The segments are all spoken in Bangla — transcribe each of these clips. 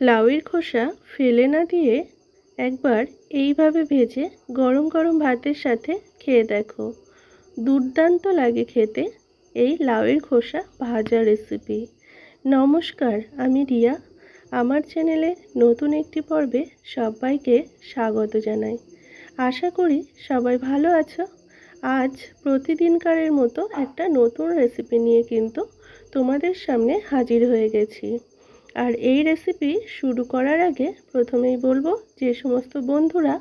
লাউয়ের খোসা ফেলে না দিয়ে একবার এইভাবে ভেজে গরম গরম ভাতের সাথে খেয়ে দেখো। দুর্দান্ত লাগে খেতে এই লাউয়ের খোসা ভাজা রেসিপি নমস্কার, আমি রিয়া। আমার চ্যানেলে নতুন একটি পর্বে সবাইকে স্বাগত জানাই। আশা করি সবাই ভালো আছো। আজ প্রতিদিনকারের মতো একটা নতুন রেসিপি নিয়ে কিন্তু তোমাদের সামনে হাজির হয়ে গেছি। আর এই রেসিপি শুরু করার আগে প্রথমেই বলব যে সমস্ত বন্ধুরা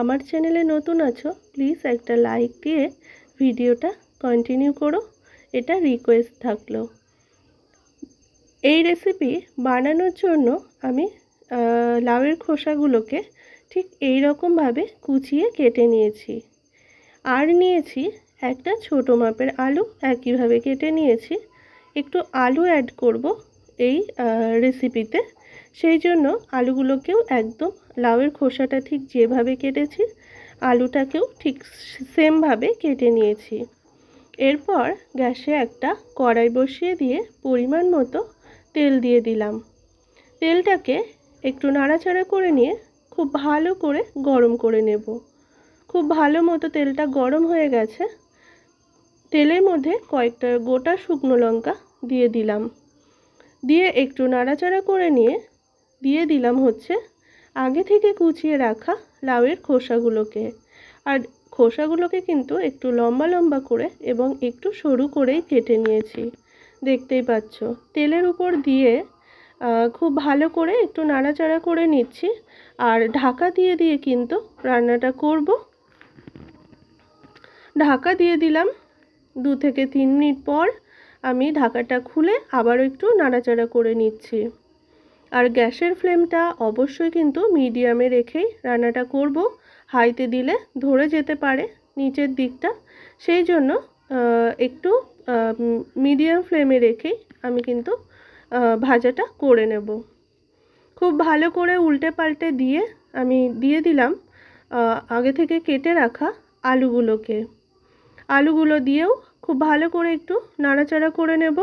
আমার চ্যানেলে নতুন আছো প্লিজ একটা লাইক দিয়ে ভিডিওটা কন্টিনিউ করো। এটা রিকোয়েস্ট থাকল। এই রেসিপি বানানোর জন্য আমি লাউয়ের খোসাগুলোকে ঠিক এই রকমভাবে কুচিয়ে কেটে নিয়েছি। আর নিয়েছি একটা ছোটো মাপের আলু, একইভাবে কেটে নিয়েছি। একটু আলু অ্যাড করব। এই রেসিপিতে সেই জন্য আলুগুলোকেও একদম লাউয়ের খোসাটা ঠিক যেভাবে কেটেছি, আলুটাকেও ঠিক সেমভাবে কেটে নিয়েছি। এরপর গ্যাসে একটা কড়াই বসিয়ে দিয়ে পরিমাণ মতো তেল দিয়ে দিলাম। তেলটাকে একটু নাড়াচাড়া করে নিয়ে খুব ভালো করে গরম করে নেব। খুব ভালো মতো তেলটা গরম হয়ে গেছে। তেলের মধ্যে কয়েকটা গোটা শুকনো লঙ্কা দিয়ে দিলাম। দিয়ে একটু নাড়াচাড়া করে নিয়ে দিয়ে দিলাম হচ্ছে আগে থেকে কুচিয়ে রাখা লাউয়ের খোসাগুলোকে। আর খোসাগুলোকে কিন্তু একটু লম্বা লম্বা করে এবং একটু সরু করেই কেটে নিয়েছি। দেখতেই পাচ্ছ, তেলের উপর দিয়ে খুব ভালো করে একটু নাড়াচাড়া করে নিচ্ছি। আর ঢাকা দিয়ে দিয়ে কিন্তু রান্নাটা করব। ঢাকা দিয়ে দিলাম দু থেকে তিন মিনিট পর আমি ঢাকাটা খুলে আবারও একটু নাড়াচাড়া করে নিচ্ছি। আর গ্যাসের ফ্লেমটা অবশ্যই কিন্তু মিডিয়ামে রেখেই রান্নাটা করব। হাইতে দিলে ধরে যেতে পারে নিচের দিকটা। সেই জন্য একটু মিডিয়াম ফ্লেমে রেখেই আমি কিন্তু ভাজাটা করে নেব। খুব ভালো করে উল্টে পাল্টে দিয়ে আমি দিয়ে দিলাম আগে থেকে কেটে রাখা আলুগুলোকে। আলুগুলো দিয়েও খুব ভালো করে একটু নাড়াচাড়া করে নেব।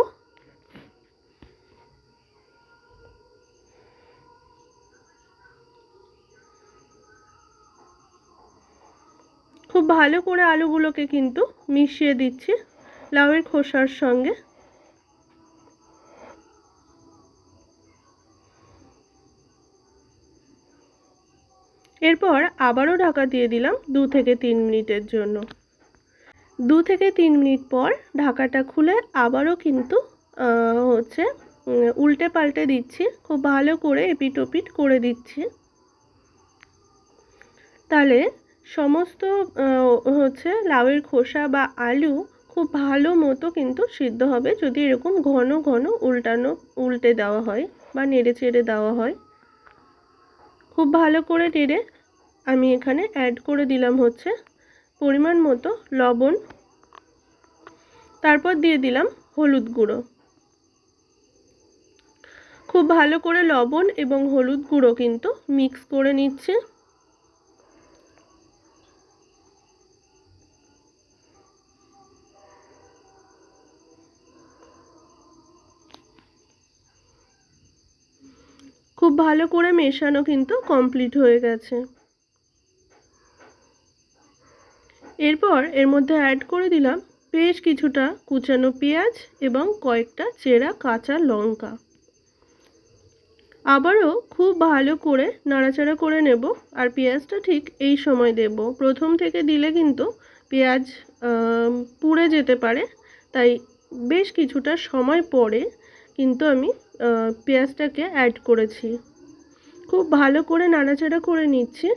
খুব ভালো করে আলুগুলোকে কিন্তু মিশিয়ে দিচ্ছি লাউয়ের খোসার সঙ্গে। এরপর আবারও ঢাকা দিয়ে দিলাম দু থেকে তিন মিনিটের জন্য। দু থেকে তিন মিনিট পর ঢাকাটা খুলে আবারও কিন্তু হচ্ছে উল্টে পাল্টে দিচ্ছি। খুব ভালো করে এপিট ওপিট করে দিচ্ছি। তাহলে সমস্ত হচ্ছে, লাউয়ের খোসা বা আলু খুব ভালো মতো কিন্তু সিদ্ধ হবে। যদি এরকম ঘন ঘন উল্টানো, উল্টে দেওয়া হয় বা নেড়ে চেড়ে দেওয়া হয়। খুব ভালো করে নেড়ে আমি এখানে অ্যাড করে দিলাম হচ্ছে। পরিমাণ মতো লবণ। তারপর দিয়ে দিলাম হলুদ গুঁড়ো। খুব ভালো করে লবণ এবং হলুদ গুঁড়ো কিন্তু মিক্স করে নিচ্ছে। খুব ভালো করে মেশানো কিন্তু কমপ্লিট হয়ে গেছে। এরপর এর মধ্যে অ্যাড করে দিলাম বেশ কিছুটা কুচানো পেঁয়াজ এবং কয়েকটা চেরা কাঁচা লঙ্কা। আবারও খুব ভালো করে নাড়াচাড়া করে নেব আর পেঁয়াজটা ঠিক এই সময় দেব। প্রথম থেকে দিলে কিন্তু পেঁয়াজ পুড়ে যেতে পারে, তাই বেশ কিছুটা সময় পরে কিন্তু আমি পেঁয়াজটাকে অ্যাড করেছি। খুব ভালো করে নাড়াচাড়া করে নিচ্ছি।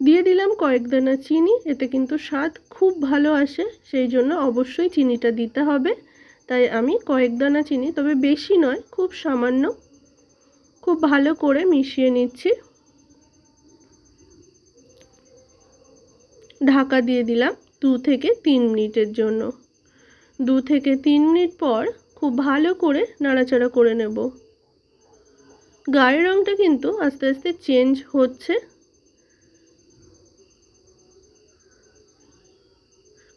দিয়ে দিলাম কয়েক দানা চিনি, এতে কিন্তু স্বাদ খুব ভালো আসে, সেই জন্য অবশ্যই চিনিটা দিতে হবে। তাই আমি কয়েক দানা চিনি, তবে বেশি নয়, খুব সামান্য। খুব ভালো করে মিশিয়ে নিচ্ছি। ঢাকা দিয়ে দিলাম দু থেকে তিন মিনিটের জন্য। দু থেকে তিন মিনিট পর খুব ভালো করে নাড়াচাড়া করে নেব। গায়ের রঙটা কিন্তু আস্তে আস্তে চেঞ্জ হচ্ছে।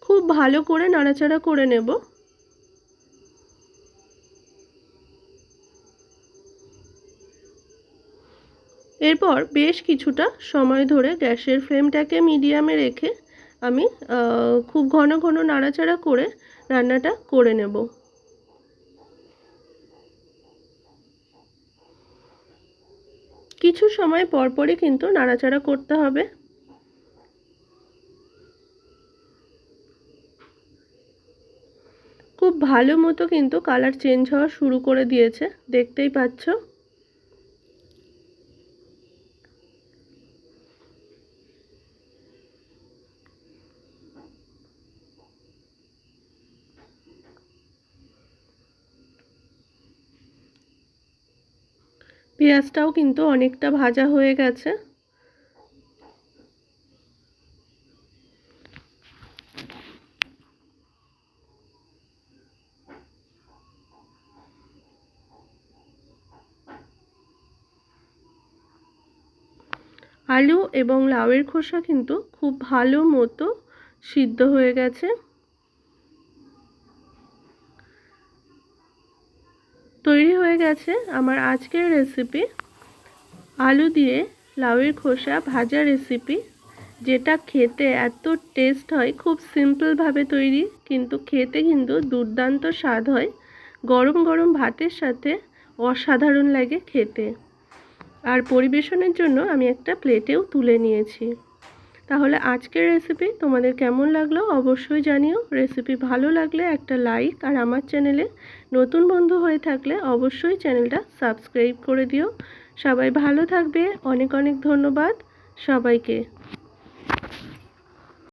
খুব ভালো করে নাড়াচাড়া করে নেব। এরপর বেশ কিছুটা সময় ধরে গ্যাসের ফ্লেমটাকে মিডিয়ামে রেখে আমি খুব ঘন ঘন নাড়াচাড়া করে রান্নাটা করে নেব। কিছু সময় পরপরই কিন্তু নাড়াচাড়া করতে হবে। খুব ভালো মতো কিন্তু কালার চেঞ্জ হওয়া শুরু করে দিয়েছে। দেখতেই পাচ্ছ। পেঁয়াজটাও কিন্তু অনেকটা ভাজা হয়ে গেছে। আলু এবং লাউয়ের খোসা কিন্তু খুব ভালো মতো সিদ্ধ হয়ে গেছে। তৈরি হয়ে গেছে আমার আজকের রেসিপি আলু দিয়ে লাউয়ের খোসা ভাজা রেসিপি যেটা খেতে এত টেস্ট হয়, খুব সিম্পলভাবে তৈরি, কিন্তু খেতে কিন্তু দুর্দান্ত স্বাদ হয়। গরম গরম ভাতের সাথে অসাধারণ লাগে খেতে। আর পরিবেশনের জন্য আমি একটা প্লেটেও তুলে নিয়েছি। তাহলে আজকের রেসিপি তোমাদের কেমন লাগল অবশ্যই জানিও। রেসিপি ভালো লাগলে একটা লাইক আর আমার চ্যানেলে নতুন বন্ধু হয়ে থাকলে অবশ্যই চ্যানেলটা সাবস্ক্রাইব করে দিও। সবাই ভালো থাকবে। অনেক অনেক ধন্যবাদ। সবাইকে।